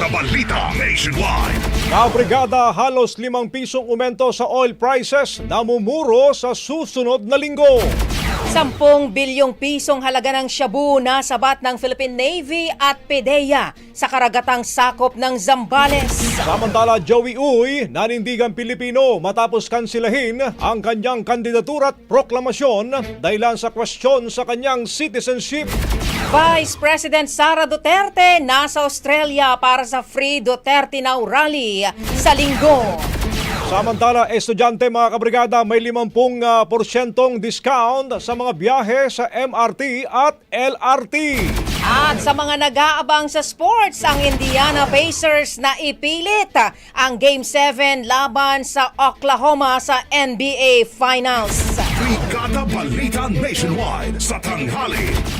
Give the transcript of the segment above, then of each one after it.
Brigada Balita Nationwide. Sa Brigada halos 5 pisong umento sa oil prices namumuro sa susunod na linggo. 10 bilyong pisong halaga ng shabu na sabat ng Philippine Navy at PDEA sa karagatang sakop ng Zambales. Samantala, Joey Uy, nanindigan Pilipino matapos kansilahin ang kanyang kandidatura at proklamasyon dahilan sa kwestiyon sa kanyang citizenship. Vice President Sara Duterte nasa Australia para sa Free Duterte Now Rally sa linggo. Samantala, estudyante mga kabrigada may 50% uh, porsyentong discount sa mga biyahe sa MRT at LRT. At sa mga nag-aabang sa sports, ang Indiana Pacers na ipilit ang Game 7 laban sa Oklahoma sa NBA Finals. Brigada Balita Nationwide. Sa tanghali.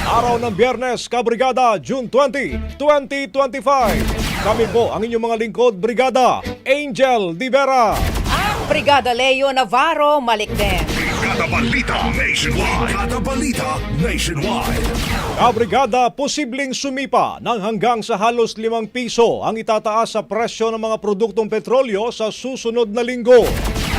Araw ng Biyernes, Kabrigada, June 20, 2025. Kami po ang inyong mga lingkod, Brigada Angel Divera. Ang Brigada Leo Navarro Malikden. Brigada Balita Nationwide. Brigada Balita Nationwide. Kabrigada, posibleng sumipa ng hanggang sa halos 5 piso ang itataas sa presyo ng mga produktong petrolyo sa susunod na linggo.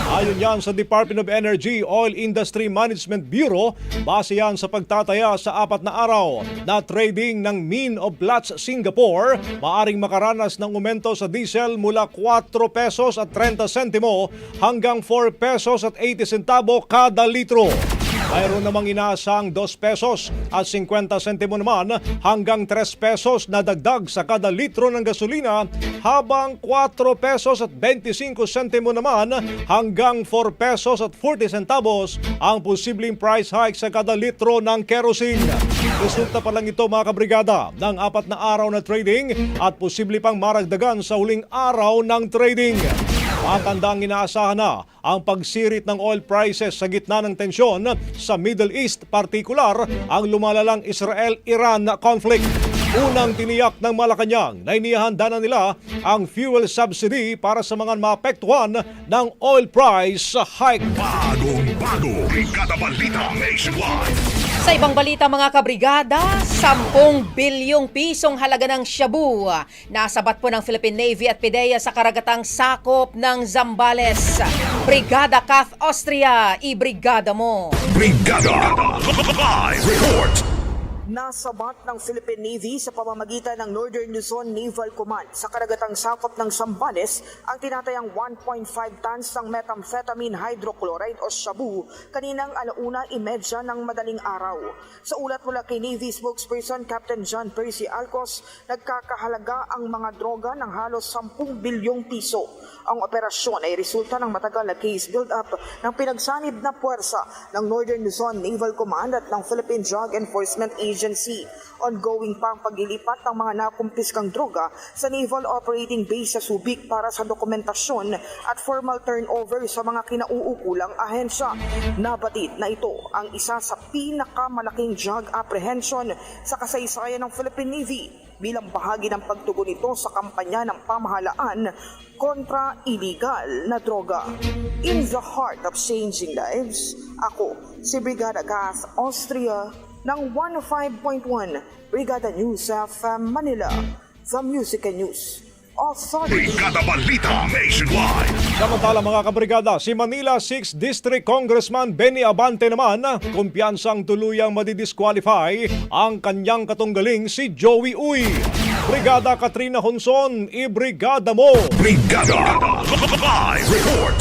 Ayon yan sa Department of Energy Oil Industry Management Bureau, base yan sa pagtataya sa apat na araw na trading ng Min of Platts Singapore, maaring makaranas ng umento sa diesel mula 4 pesos at 30 sentimo hanggang 4 pesos at 80 centavo kada litro. Mayroon namang inaasang 2 pesos at 50 sentimo naman hanggang 3 pesos na dagdag sa kada litro ng gasolina habang 4 pesos at 25 sentimo naman hanggang 4 pesos at 40 centavos ang posibleng price hike sa kada litro ng kerosene. Resulta pa lang ito mga kabrigada ng apat na araw na trading at posible pang maragdagan sa huling araw ng trading. Matandang inaasahan na ang pagsirit ng oil prices sa gitna ng tensyon sa Middle East, partikular ang lumalalang Israel-Iran conflict. Unang tiniyak ng Malacanang na inihanda na nila ang fuel subsidy para sa mga maapektuhan ng oil price hike. Bagong bago, Brigada Balita Nationwide. Sa ibang balita mga kabrigada, 10 bilyong pisong halaga ng shabu. Nasabat po ng Philippine Navy at PIDEA sa karagatang sakop ng Zambales. Brigada Kath Austria, i-brigada mo. Brigada Live Report. Nasabat ng Philippine Navy sa pamamagitan ng Northern Luzon Naval Command sa karagatang sakop ng Sambales ang tinatayang 1.5 tons ng methamphetamine hydrochloride o shabu kaninang alauna imedya ng madaling araw. Sa ulat mula kay Navy spokesperson Captain John Percy Alcos, nagkakahalaga ang mga droga ng halos 10 bilyong piso. Ang operasyon ay resulta ng matagal na case build-up ng pinagsanib na puwersa ng Northern Luzon Naval Command at ng Philippine Drug Enforcement Agency. Ongoing pa ang paglilipat ng mga nakumpiskang droga sa Naval Operating Base sa Subic para sa dokumentasyon at formal turnover sa mga kinauukulang ahensya. Nabatid na ito ang isa sa pinakamalaking drug apprehension sa kasaysayan ng Philippine Navy bilang bahagi ng pagtugon nito sa kampanya ng pamahalaan kontra illegal na droga. In the heart of changing lives, ako si Brigada Gas Austria ng 105.1 Brigada News FM Manila, The Music and News Authority. Brigada Balita Nationwide. Samantala mga kabrigada, si Manila 6th District Congressman Benny Abante naman, kumpiyansang tuluyang madidisqualify ang kanyang katunggaling si Joey Uy. Brigada Katrina Honson, i-brigada mo! Brigada Live Report.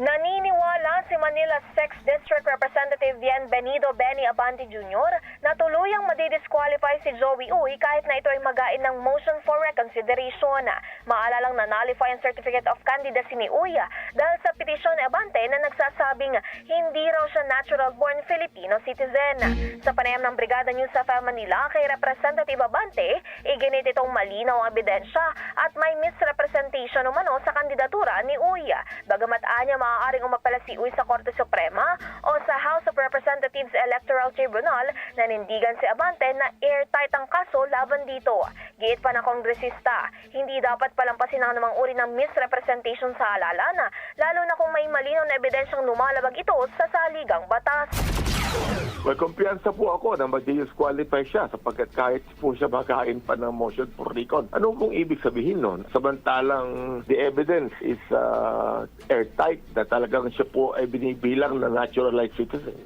Naniniwala si Manila 6th District Representative Bien Benido Benny Abante Jr. na tuluyang madidisqualify si Joey Uy kahit na ito ay magain ng motion for reconsideration. Maalalang na-nullify ang Certificate of Candidacy ni Uy dahil sa petisyon ni Abante na nagsasabing hindi raw siya natural-born Filipino citizen. Sa panayam ng Brigada News sa Manila kay Representative Abante, iginit itong malinaw ang ebidensya at may misrepresentation umano sa kandidatura ni Uy. Bagamat anya maaaring umapela si Uy sa Korte Suprema o sa House of Representatives Electoral Tribunal, nanindigan si Abante na airtight ang kaso laban dito. Giit pa ng kongresista, hindi dapat palampasin ang namang uri ng misrepresentation sa halalan, lalo na kung may malinaw na ebidensyang lumalabag ito sa saligang batas. May kumpiyansa po ako na mag-disqualify siya sapagkat kahit po siya makain pa ng motion for recon. Ano pong ibig sabihin nun? Samantalang the evidence is uh, airtight na talagang siya po ay binibilang na naturalized citizen.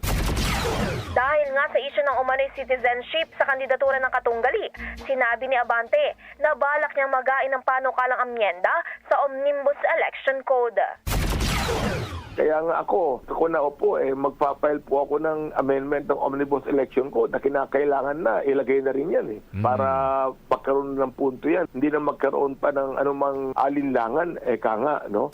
Dahil nga sa isyu ng umano'y citizenship sa kandidatura ng Katunggali, sinabi ni Abante na balak niyang magain ng panukalang amyenda sa Omnibus Election Code. Kaya nga ako, ako na opo, eh, magpapile po ako ng amendment ng Omnibus Election Code na kinakailangan na, ilagay na rin yan eh. Para magkaroon ng punto yan. Hindi na magkaroon pa ng anumang alinlangan, eh ka nga, no?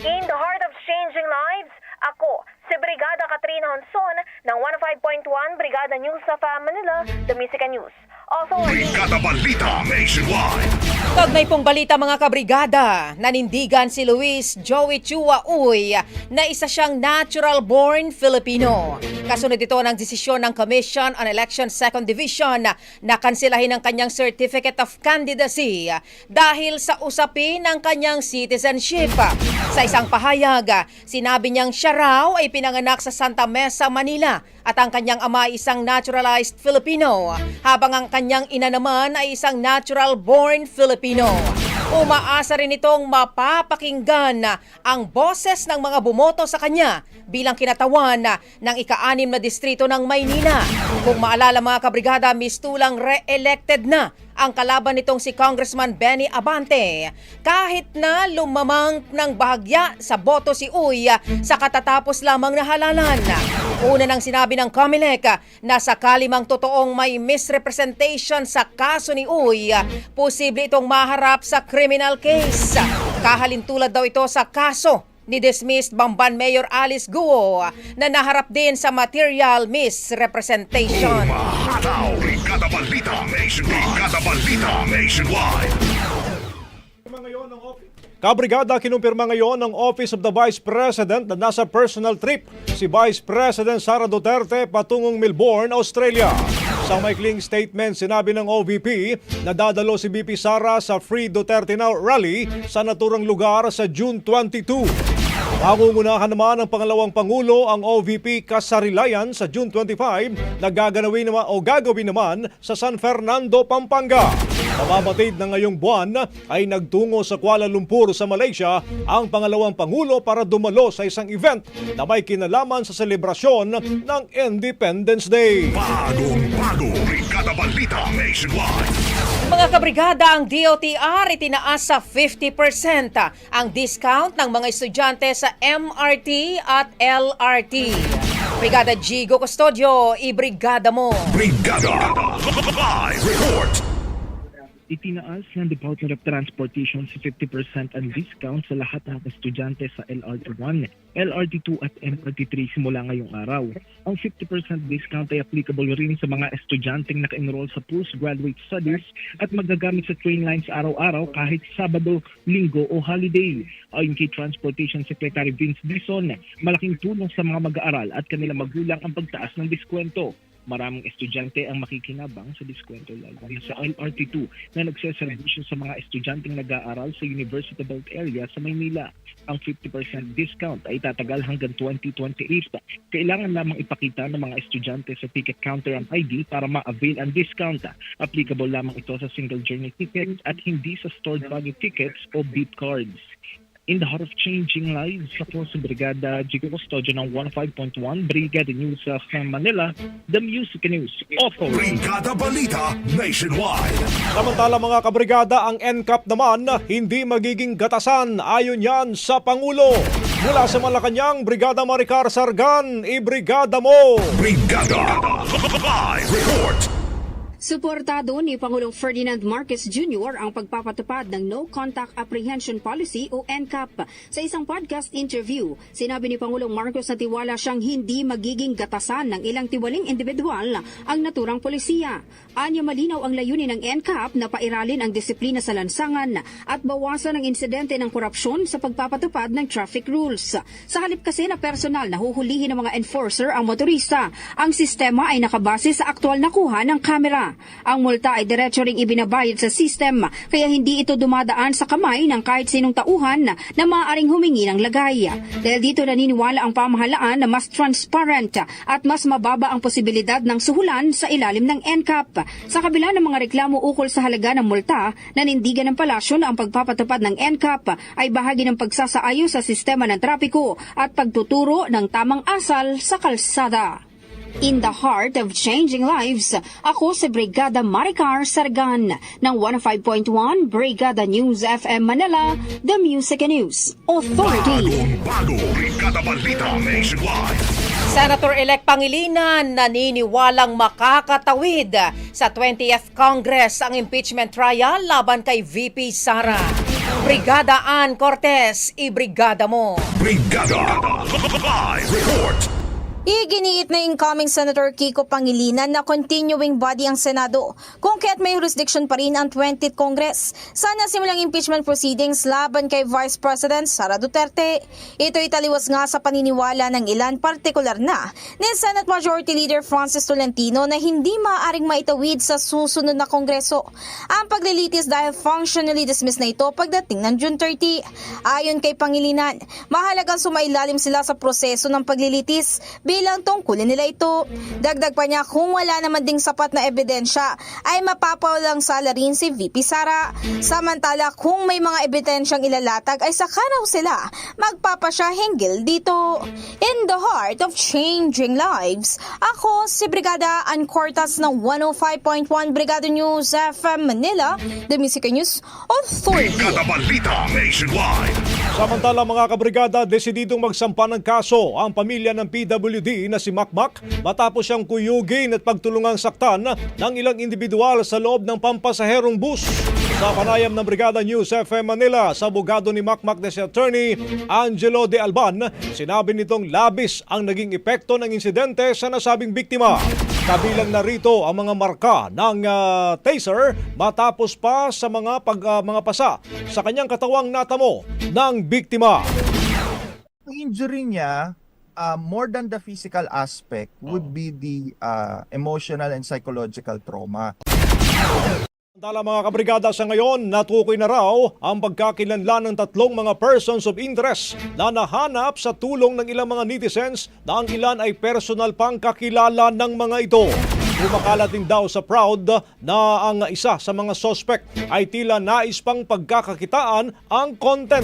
In the heart of changing lives, ako, si Brigada Katrina Honson ng 105.1 Brigada News sa Manila, The Music News. Authority. Brigada Balita Nationwide. Kagnay pong balita mga kabrigada, nanindigan si Luis Joey Chua Uy na isa siyang natural-born Filipino. Kasunod ito ng desisyon ng Commission on Election Second Division na kansilahin ang kanyang Certificate of Candidacy dahil sa usapin ng kanyang citizenship. Sa isang pahayag, sinabi niyang siya raw ay pinanganak sa Santa Mesa, Manila at ang kanyang ama ay isang naturalized Filipino habang ang kanyang ina naman ay isang natural-born Filipino. Umaasa rin itong mapapakinggan ang boses ng mga bumoto sa kanya bilang kinatawan ng ika-anim na distrito ng Maynila. Kung maalala mga kabrigada, mistulang re-elected na ang kalaban nitong si Congressman Benny Abante. Kahit na lumamang ng bahagya sa boto si Uy sa katatapos lamang na halalan. Una nang sinabi ng COMELEC na sakali mang totoong may misrepresentation sa kaso ni Uy, posible itong maharap sa criminal case. Kahalintulad daw ito sa kaso ni dismissed Bamban Mayor Alice Guo na naharap din sa material misrepresentation. Umahataw, Brigada Balita Nationwide. Brigada Balita Nationwide. Kabrigada kinumpirma ngayon ng Office of the Vice President na nasa personal trip si Vice President Sara Duterte patungong Melbourne, Australia. Sa maikling statement, sinabi ng OVP na dadalo si BP Sara sa Free Duterte Now rally sa naturang lugar sa June 22. Pangungunahan naman ng pangalawang Pangulo ang OVP Kasarilayan sa June 25 na gaganawin naman o gagawin naman sa San Fernando, Pampanga. Namamatid na ngayong buwan ay nagtungo sa Kuala Lumpur sa Malaysia ang pangalawang Pangulo para dumalo sa isang event na may kinalaman sa selebrasyon ng Independence Day. Bagong bago, Brigada Balita Nationwide. Mga kabrigada, ang DOTR itinaas sa 50% ang discount ng mga estudyante sa MRT at LRT. Brigada Gigo Custodio, ibrigada mo. Brigada Live Report. Itinaas ng Department of Transportation sa 50% ang discount sa lahat ng estudyante sa LRT1, LRT2 at MRT3 simula ngayong araw. Ang 50% discount ay applicable rin sa mga estudyanteng naka-enroll sa postgraduate studies at magagamit sa train lines araw-araw kahit Sabado, Linggo o holiday. Ayon kay Transportation Secretary Vince Dison, malaking tulong sa mga mag-aaral at kanilang magulang ang pagtaas ng diskwento. Maraming estudyante ang makikinabang sa diskwento lalo na sa LRT2 na nagseservisyo sa mga estudyanteng nag-aaral sa University Belt area sa Maynila. Ang 50% discount ay tatagal hanggang 2028. Kailangan lamang ipakita ng mga estudyante sa ticket counter ang ID para ma-avail ang discount. Applicable lamang ito sa single journey tickets at hindi sa stored value tickets o beat cards. In the heart of changing lives, ako sa Brigada Jigo Custodio ng 15.1 Brigada News of Manila, The Music News Authority. Brigada Balita Nationwide. Samantala mga kabrigada, ang NCAP naman hindi magiging gatasan ayon yan sa Pangulo. Mula sa Malacanang, Brigada Maricar Sargan, ibrigada mo! Brigada Live Report. Suportado ni Pangulong Ferdinand Marcos Jr. ang pagpapatupad ng No Contact Apprehension Policy o NCAP. Sa isang podcast interview, sinabi ni Pangulong Marcos na tiwala siyang hindi magiging gatasan ng ilang tiwaling individual ang naturang polisiya. Anya malinaw ang layunin ng NCAP na pairalin ang disiplina sa lansangan at bawasan ang insidente ng korupsyon sa pagpapatupad ng traffic rules. Sa halip kasi na personal na huhulihin ng mga enforcer ang motorista, ang sistema ay nakabase sa aktual na kuha ng kamera. Ang multa ay diretso ring ibinabayad sa system kaya hindi ito dumadaan sa kamay ng kahit sinong tauhan na maaaring humingi ng lagay. Dahil dito naniniwala ang pamahalaan na mas transparent at mas mababa ang posibilidad ng suhulan sa ilalim ng NCAP. Sa kabila ng mga reklamo ukol sa halaga ng multa, nanindigan ng palasyo na ang pagpapatupad ng NCAP ay bahagi ng pagsasaayos sa sistema ng trapiko at pagtuturo ng tamang asal sa kalsada. In the heart of changing lives, ako si Brigada Maricar Sargan ng 105.1 Brigada News FM Manila, The Music and News Authority. Bagong bago, Brigada Balita Nationwide. Senator-elect Pangilinan naniniwalang makakatawid sa 20th Congress ang impeachment trial laban kay VP Sara. Brigada Ann Cortez, ibrigada mo. Brigada Live Report. Iginiit na incoming Senator Kiko Pangilinan na continuing body ang Senado kung kaya't may jurisdiction pa rin ang 20th Congress. Sana simulang impeachment proceedings laban kay Vice President Sara Duterte. Ito italiwas nga sa paniniwala ng ilan partikular na ni Senate Majority Leader Francis Tolentino na hindi maaaring maitawid sa susunod na Kongreso. Ang paglilitis dahil functionally dismissed na ito pagdating ng June 30. Ayon kay Pangilinan, mahalagang sumailalim sila sa proseso ng paglilitis bilang tungkulin nila ito. Dagdag pa niya kung wala naman ding sapat na ebidensya ay mapapawalang sala rin si VP Sara. Samantala kung may mga ebidensyang ilalatag ay saka raw sila magpapasya hinggil dito. In the heart of changing lives, ako si Brigada Ann Cortas ng 105.1 Brigada News FM Manila, The Music News Authority. Brigada Balita Nationwide. Samantala mga kabrigada, desididong magsampa ng kaso ang pamilya ng PWD na si Makmak matapos siyang kuyugin at pagtulungang saktan ng ilang individual sa loob ng pampasaherong bus. Sa panayam ng Brigada News FM Manila sa abogado ni Makmak na si Attorney Angelo De Alban, sinabi nitong labis ang naging epekto ng insidente sa nasabing biktima. Kabilang narito ang mga marka ng ah, taser matapos pa sa mga pag ah, mga pasa sa kanyang katawang natamo ng biktima. Ang injury niya, uh, more than the physical aspect, would be the uh, emotional and psychological trauma. Samantala mga kabrigada sa ngayon, natukoy na raw ang pagkakilanlan ng tatlong mga persons of interest na nahanap sa tulong ng ilang mga netizens na ang ilan ay personal pang kakilala ng mga ito. Kumakalat din daw sa Proud na ang isa sa mga suspect ay tila nais pang pagkakakitaan ang content.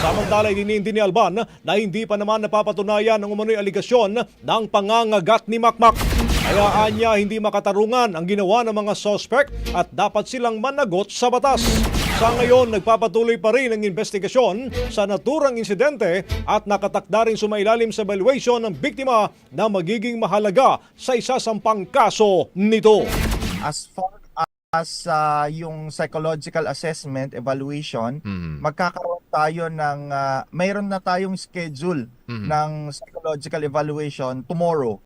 Samantala, dinindi ni Alban na hindi pa naman napapatunayan ang umano'y aligasyon ng pangangagat ni Makmak. Kaya anya hindi makatarungan ang ginawa ng mga suspect at dapat silang managot sa batas. Sa ngayon, nagpapatuloy pa rin ang investigasyon sa naturang insidente at nakatakda rin sumailalim sa evaluation ng biktima na magiging mahalaga sa isasampang kaso nito. As far as uh, yung psychological assessment, evaluation, magkakaroon tayo ng, uh, mayroon na tayong schedule ng psychological evaluation tomorrow.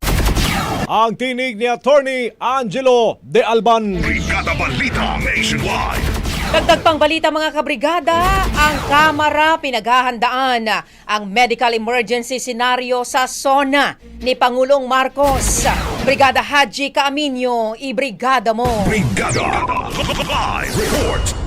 Ang tinig ni Attorney Angelo De Alban. Brigada Balita Nationwide. Dagdag pang balita mga kabrigada, ang Kamara pinaghahandaan ang medical emergency scenario sa SONA ni Pangulong Marcos. Brigada Haji Kaaminyo, ibrigada mo. Brigada Live Report.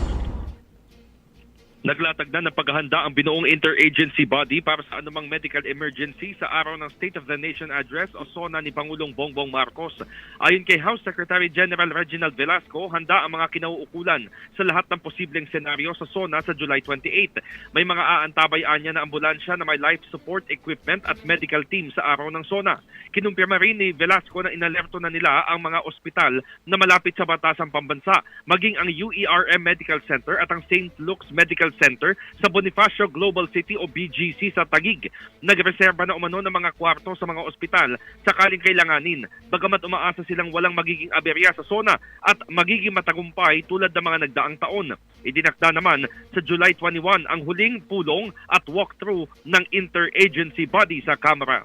Naglatag na ng paghahanda ang binuong interagency body para sa anumang medical emergency sa araw ng State of the Nation Address o SONA ni Pangulong Bongbong Marcos. Ayon kay House Secretary General Reginald Velasco, handa ang mga kinauukulan sa lahat ng posibleng senaryo sa SONA sa July 28. May mga aantabay anya na ambulansya na may life support equipment at medical team sa araw ng SONA. Kinumpirma rin ni Velasco na inalerto na nila ang mga ospital na malapit sa batasang pambansa, maging ang UERM Medical Center at ang St. Luke's Medical Center sa Bonifacio Global City o BGC sa Tagig. Nagreserba na umano ng mga kwarto sa mga ospital sakaling kailanganin, bagamat umaasa silang walang magiging aberya sa zona at magiging matagumpay tulad ng mga nagdaang taon. Idinakda naman sa July 21 ang huling pulong at walkthrough ng interagency body sa Kamara.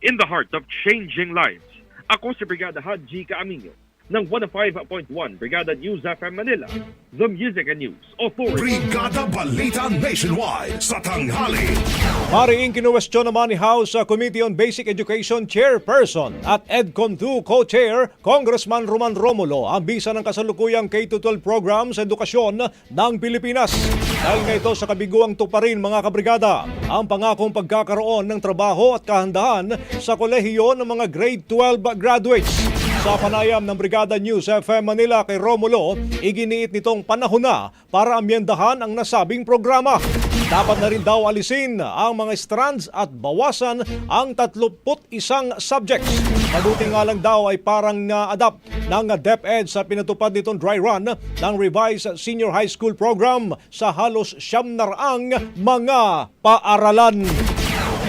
In the heart of changing lives, ako si Brigada Haji Kaaminyo ng 105.1 Brigada News FM Manila, The Music and News Authority. Brigada Balita Nationwide sa tanghali. Mariing kinuwestiyon naman ni House uh, Committee on Basic Education Chairperson at EDCOM2 Co-Chair Congressman Roman Romulo ang bisa ng kasalukuyang K-12 program sa edukasyon ng Pilipinas. Dahil nga ito sa kabiguang tuparin mga kabrigada, ang pangakong pagkakaroon ng trabaho at kahandahan sa kolehiyo ng mga grade 12 graduates. Sa panayam ng Brigada News FM Manila kay Romulo, iginiit nitong panahon na para amyendahan ang nasabing programa. Dapat na rin daw alisin ang mga strands at bawasan ang 31 subjects. Mabuti nga lang daw ay parang na-adapt ng DepEd sa pinatupad nitong dry run ng revised senior high school program sa halos siyam na raang mga paaralan.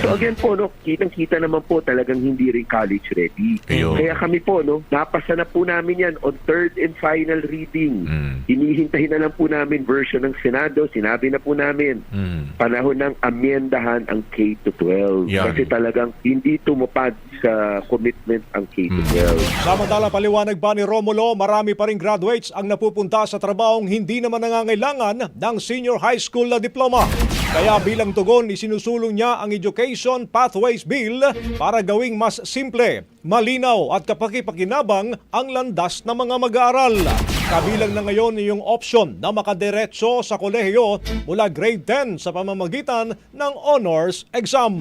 So again po, no, kitang-kita naman po talagang hindi rin college ready. Kaya kami po, no, napasa na po namin yan on third and final reading. Hinihintay na lang po namin version ng Senado. Sinabi na po namin, panahon ng amyendahan ang K-12. Yan. Kasi talagang hindi tumupad sa commitment ang K-12. Samantala paliwanag pa ni Romulo, marami pa rin graduates ang napupunta sa trabahong hindi naman nangangailangan ng senior high school na diploma. Kaya bilang tugon, isinusulong niya ang Education Pathways Bill para gawing mas simple, malinaw at kapakipakinabang ang landas ng mga mag-aaral. Kabilang na ngayon yung option na makadiretso sa kolehiyo mula grade 10 sa pamamagitan ng honors exam.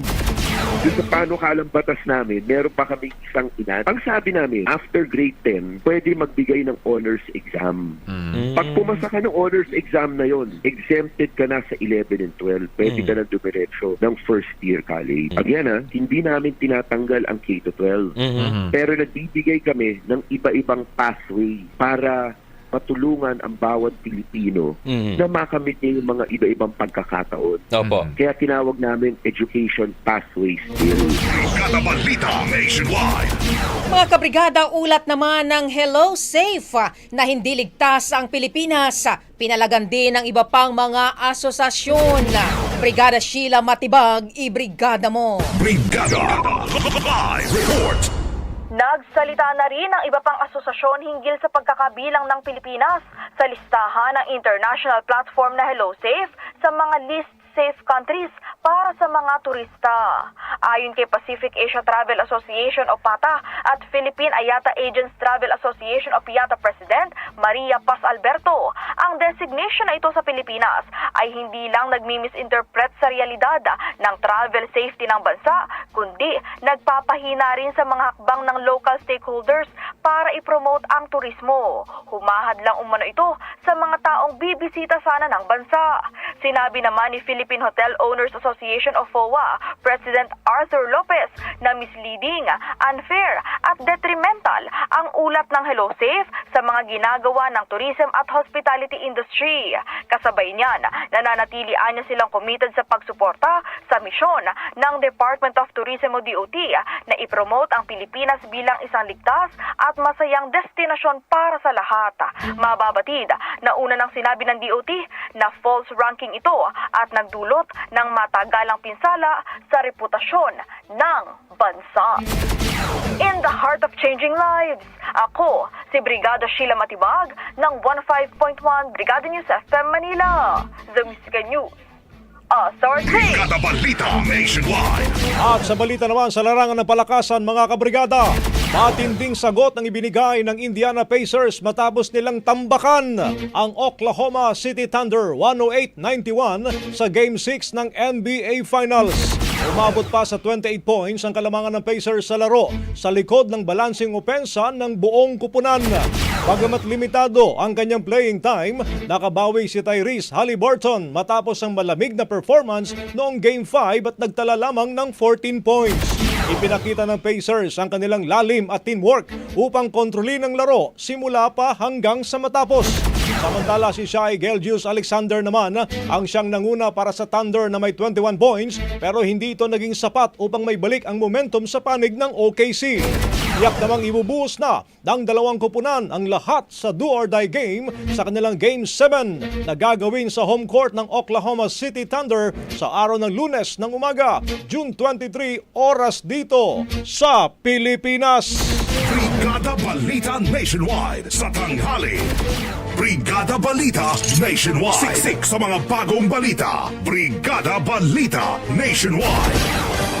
Doon sa panukalang batas namin, meron pa kami isang inan. Ang sabi namin, after grade 10, pwede magbigay ng honors exam. Pag pumasa ka ng honors exam na yon, exempted ka na sa 11 and 12. Pwede ka na dumiretso ng first year college. Again ha, hindi namin tinatanggal ang K-12. Pero nagbibigay kami ng iba-ibang pathway para matulungan ang bawat Pilipino na makamit niya yung mga iba-ibang pagkakataon. Opo. Kaya tinawag namin Education Pathways Bill. Brigada Balita Nationwide. Mga kabrigada, ulat naman ng Hello Safe na hindi ligtas ang Pilipinas. Pinalagan din ng iba pang mga asosasyon. Brigada Sheila Matibag, ibrigada mo. Brigada. Live report. Nagsalita na rin ang iba pang asosasyon hinggil sa pagkakabilang ng Pilipinas sa listahan ng International Platform na Hello Safe sa mga list safe countries para sa mga turista. Ayon kay Pacific Asia Travel Association o PATA at Philippine Ayata Agents Travel Association o PIATA President Maria Paz Alberto, ang designation na ito sa Pilipinas ay hindi lang nagmi-misinterpret sa realidad ng travel safety ng bansa, kundi nagpapahina rin sa mga hakbang ng local stakeholders para i-promote ang turismo. Humahad lang umano ito sa mga taong bibisita sana ng bansa. Sinabi naman ni Philippine Hotel Owners Association of FOA, President Arthur Lopez, na misleading, unfair at detrimental ang ulat ng Hello Safe sa mga ginagawa ng tourism at hospitality industry. Kasabay niyan, nananatilian niya silang committed sa pagsuporta sa misyon ng Department of Tourism o DOT na ipromote ang Pilipinas bilang isang ligtas at masayang destinasyon para sa lahat. Mababatid na una nang sinabi ng DOT na false ranking ito at nagdulot ng matagalang pinsala sa reputasyon ng bansa. In the heart of changing lives, ako si Brigada Sheila Matibag ng 15.1 Brigada News FM Manila. The Musica News. Authority. Brigada Balita Nationwide. At sa balita naman sa larangan ng palakasan mga kabrigada, matinding sagot ang ibinigay ng Indiana Pacers matapos nilang tambakan ang Oklahoma City Thunder 108-91 sa Game 6 ng NBA Finals. Umabot pa sa 28 points ang kalamangan ng Pacers sa laro sa likod ng balancing opensa ng buong kupunan. Bagamat limitado ang kanyang playing time, nakabawi si Tyrese Halliburton matapos ang malamig na performance noong Game 5 at nagtala lamang ng 14 points. Ipinakita ng Pacers ang kanilang lalim at teamwork upang kontrolin ang laro simula pa hanggang sa matapos. Samantala si Shai Gelgius Alexander naman ang siyang nanguna para sa Thunder na may 21 points pero hindi ito naging sapat upang may balik ang momentum sa panig ng OKC. Tiyak namang ibubuhos na ng dalawang kupunan ang lahat sa do or die game sa kanilang Game 7 na gagawin sa home court ng Oklahoma City Thunder sa araw ng lunes ng umaga, June 23 oras dito sa Pilipinas. Brigada Balita Nationwide sa tanghali. Brigada Balita Nationwide. Siksik sa mga bagong balita. Brigada Balita Nationwide.